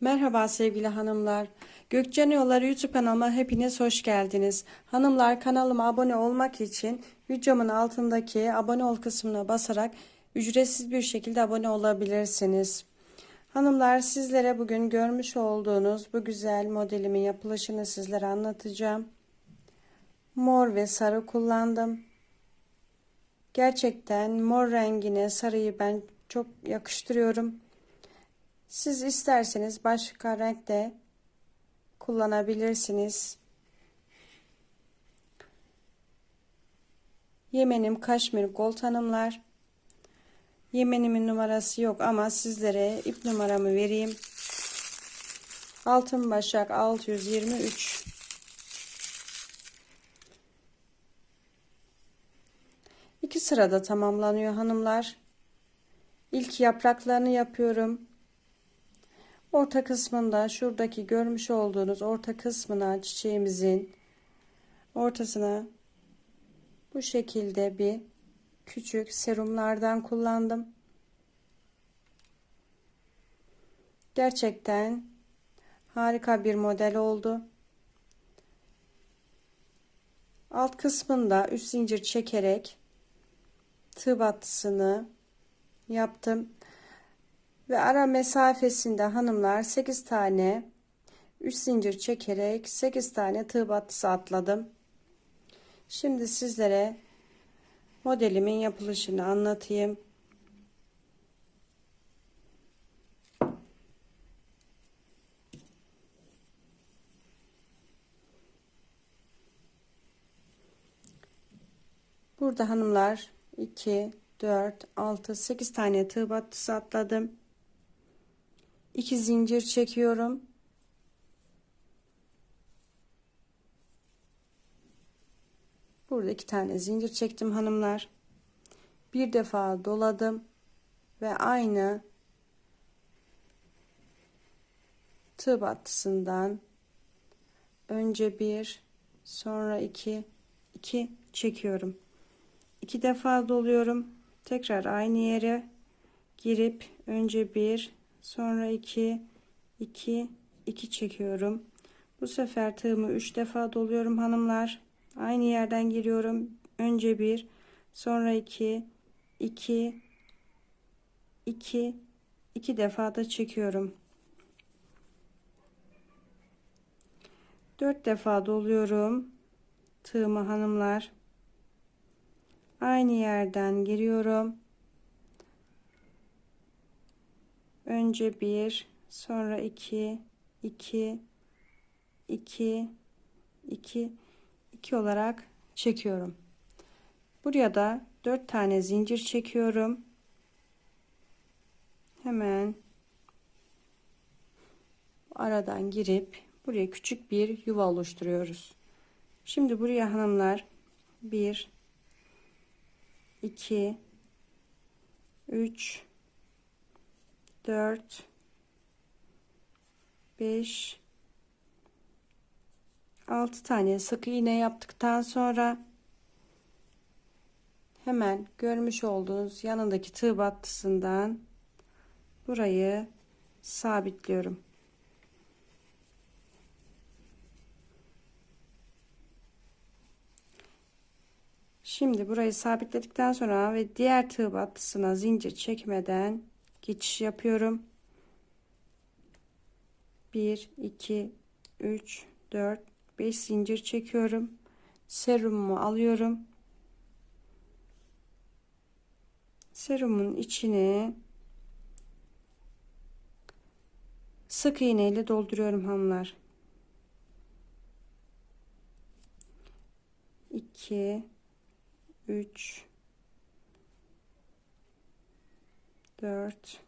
Merhaba sevgili hanımlar. Gökçen Yolları YouTube kanalıma hepiniz hoş geldiniz. Hanımlar kanalıma abone olmak için videomun altındaki abone ol kısmına basarak ücretsiz bir şekilde abone olabilirsiniz. Hanımlar sizlere bugün görmüş olduğunuz bu güzel modelimin yapılışını sizlere anlatacağım. Mor ve sarı kullandım. Gerçekten mor rengine sarıyı ben çok yakıştırıyorum. Siz isterseniz başka renkte kullanabilirsiniz. Yemenim Kaşmir Gold hanımlar. Yemenimin numarası yok ama sizlere ip numaramı vereyim. Altın Başak 623 İki sırada tamamlanıyor hanımlar. İlk yapraklarını yapıyorum. Orta kısmında şuradaki görmüş olduğunuz orta kısmına çiçeğimizin ortasına bu şekilde bir küçük serumlardan kullandım. Gerçekten harika bir model oldu. Alt kısmında üst zincir çekerek tığ battısını yaptım. Ve ara mesafesinde hanımlar 8 tane üst zincir çekerek 8 tane tığ battısı atladım. Şimdi sizlere modelimin yapılışını anlatayım. Burada hanımlar 2, 4, 6, 8 tane tığ battısı atladım. 2 zincir çekiyorum. Burada iki tane zincir çektim hanımlar. Bir defa doladım ve aynı tığ battısından önce bir sonra iki iki çekiyorum. İki defa doluyorum. Tekrar aynı yere girip önce bir sonra 2 2 2 çekiyorum. Bu sefer tığımı 3 defa doluyorum hanımlar. Aynı yerden giriyorum. Önce bir sonra 2 2 2 2 defa da çekiyorum. 4 defa doluyorum tığımı hanımlar. Aynı yerden giriyorum önce bir sonra iki iki iki iki iki olarak çekiyorum. Buraya da dört tane zincir çekiyorum. Hemen aradan girip buraya küçük bir yuva oluşturuyoruz. Şimdi buraya hanımlar bir iki üç 4 5 6 tane sık iğne yaptıktan sonra hemen görmüş olduğunuz yanındaki tığ battısından burayı sabitliyorum. Şimdi burayı sabitledikten sonra ve diğer tığ battısına zincir çekmeden geçiş yapıyorum. 1 2 3 4 5 zincir çekiyorum. Serumumu alıyorum. Serumun içine sık iğne ile dolduruyorum hamlar. 2 3 4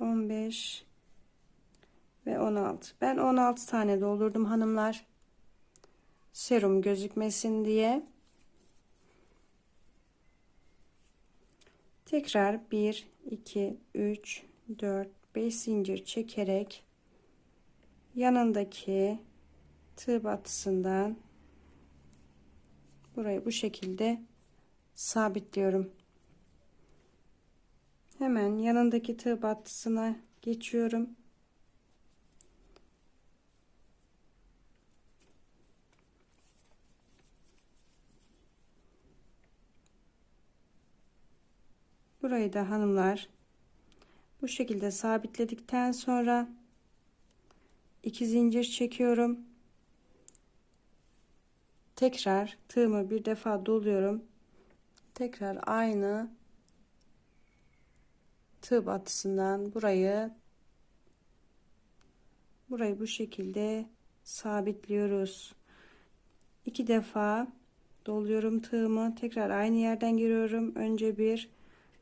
15 ve 16. Ben 16 tane doldurdum hanımlar. Serum gözükmesin diye. Tekrar 1 2 3 4 5 zincir çekerek yanındaki tığ batısından burayı bu şekilde sabitliyorum. Hemen yanındaki tığ battısına geçiyorum. Burayı da hanımlar bu şekilde sabitledikten sonra iki zincir çekiyorum. Tekrar tığımı bir defa doluyorum. Tekrar aynı tığ batısından burayı burayı bu şekilde sabitliyoruz. İki defa doluyorum tığımı. Tekrar aynı yerden giriyorum. Önce bir,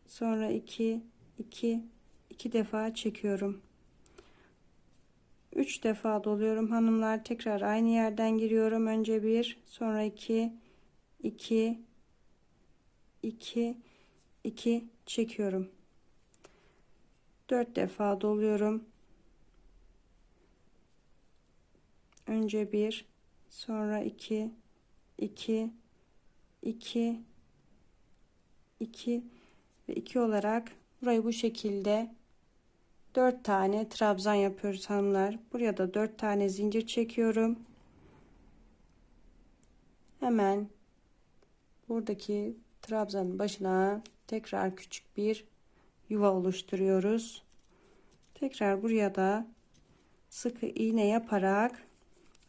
sonra iki, iki, iki defa çekiyorum. Üç defa doluyorum hanımlar. Tekrar aynı yerden giriyorum. Önce bir, sonra iki, iki, iki, iki çekiyorum. Dört defa doluyorum. Önce bir, sonra iki, iki, iki, iki ve iki olarak burayı bu şekilde dört tane trabzan yapıyoruz hanımlar. Buraya da dört tane zincir çekiyorum. Hemen buradaki trabzanın başına tekrar küçük bir yuva oluşturuyoruz. Tekrar buraya da sıkı iğne yaparak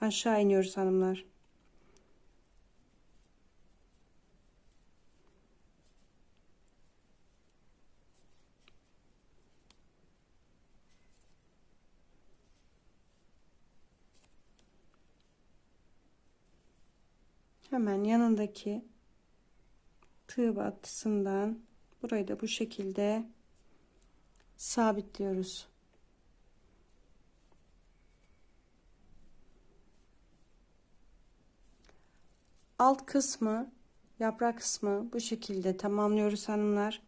aşağı iniyoruz hanımlar. Hemen yanındaki tığ battısından burayı da bu şekilde sabitliyoruz. Alt kısmı yaprak kısmı bu şekilde tamamlıyoruz hanımlar.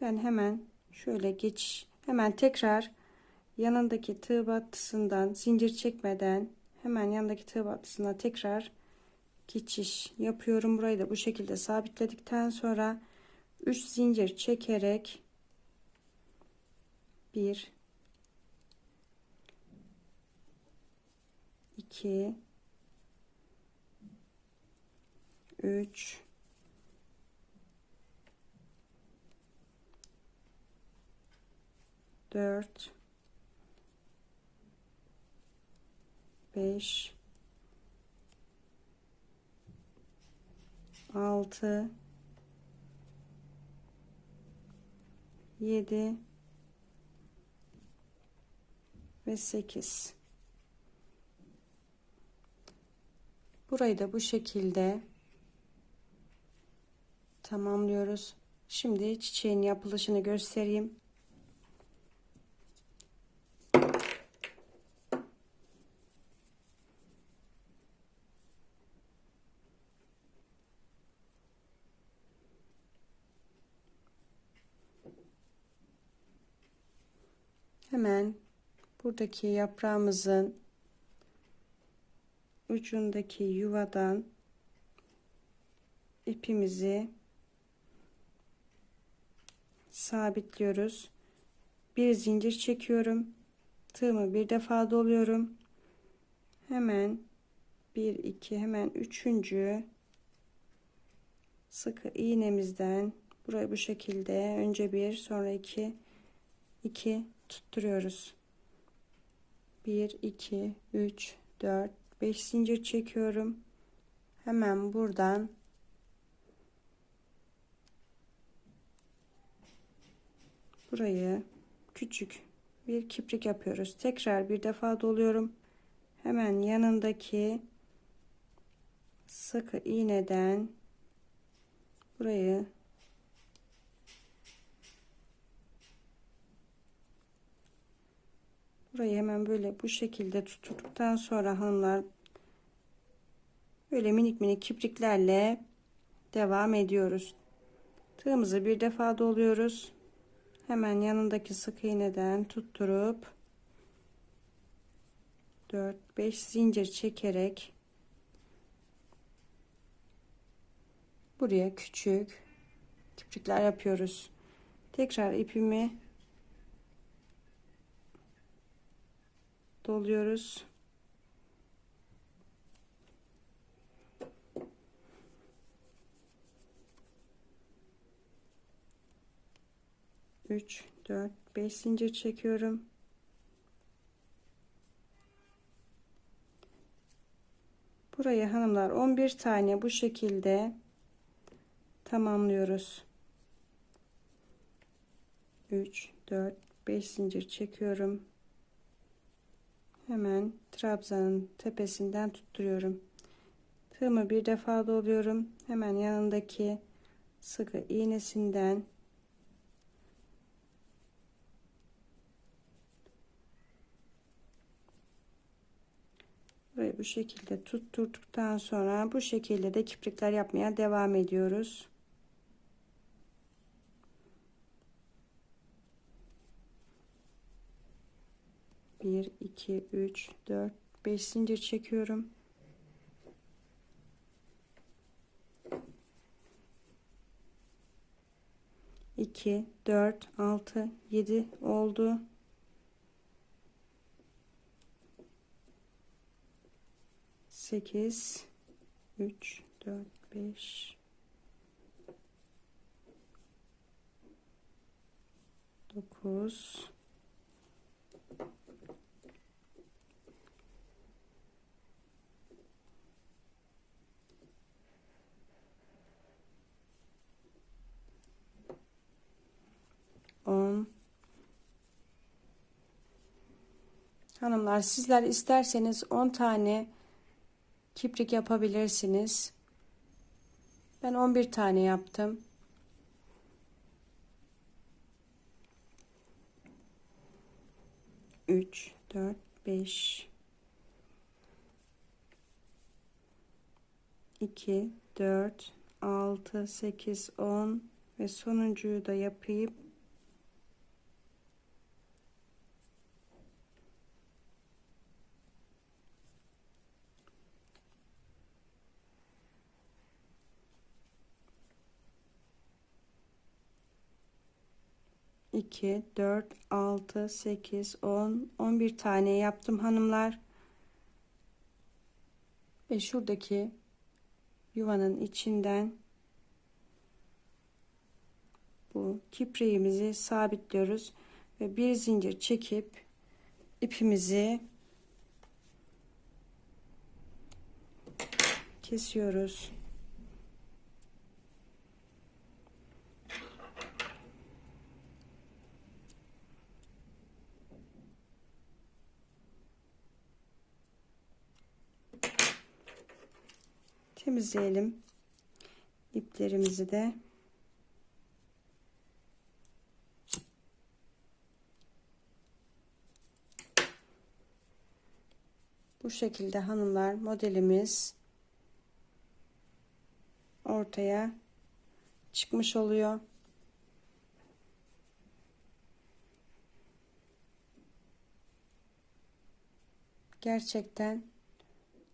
Ben hemen şöyle geç hemen tekrar yanındaki tığ battısından zincir çekmeden hemen yanındaki tığ battısına tekrar geçiş yapıyorum. Burayı da bu şekilde sabitledikten sonra 3 zincir çekerek 1 2 3 4 5 6 7 ve 8 burayı da bu şekilde tamamlıyoruz. Şimdi çiçeğin yapılışını göstereyim hemen buradaki yaprağımızın ucundaki yuvadan ipimizi sabitliyoruz. Bir zincir çekiyorum. Tığımı bir defa doluyorum. Hemen bir iki hemen üçüncü sıkı iğnemizden burayı bu şekilde önce bir sonra iki iki tutturuyoruz. 1 2 3 4 5 zincir çekiyorum. Hemen buradan burayı küçük bir kiprik yapıyoruz. Tekrar bir defa doluyorum. Hemen yanındaki sıkı iğneden burayı Burayı hemen böyle bu şekilde tuttuktan sonra hanımlar böyle minik minik kipriklerle devam ediyoruz. Tığımızı bir defa doluyoruz. Hemen yanındaki sık iğneden tutturup 4-5 zincir çekerek buraya küçük kiprikler yapıyoruz. Tekrar ipimi doluyoruz. Üç, dört, beş zincir çekiyorum. Buraya hanımlar 11 tane bu şekilde tamamlıyoruz. 3 4 5 zincir çekiyorum. Hemen trabzanın tepesinden tutturuyorum. Tığımı bir defa doluyorum. Hemen yanındaki sıkı iğnesinden Burayı bu şekilde tutturduktan sonra bu şekilde de kiprikler yapmaya devam ediyoruz. Bir, iki, üç, dört, beş zincir çekiyorum. İki, dört, altı, yedi oldu. 8 3 4 5 9 10 Hanımlar sizler isterseniz 10 tane kiprik yapabilirsiniz. Ben 11 tane yaptım. Üç, dört, beş, iki, dört, altı, sekiz, on ve sonuncuyu da yapayım. 2, 4, 6, 8, 10, 11 tane yaptım hanımlar. Ve şuradaki yuvanın içinden bu kipriğimizi sabitliyoruz ve bir zincir çekip ipimizi kesiyoruz. Temizleyelim. İplerimizi de. Bu şekilde hanımlar modelimiz ortaya çıkmış oluyor. Gerçekten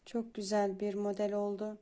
çok güzel bir model oldu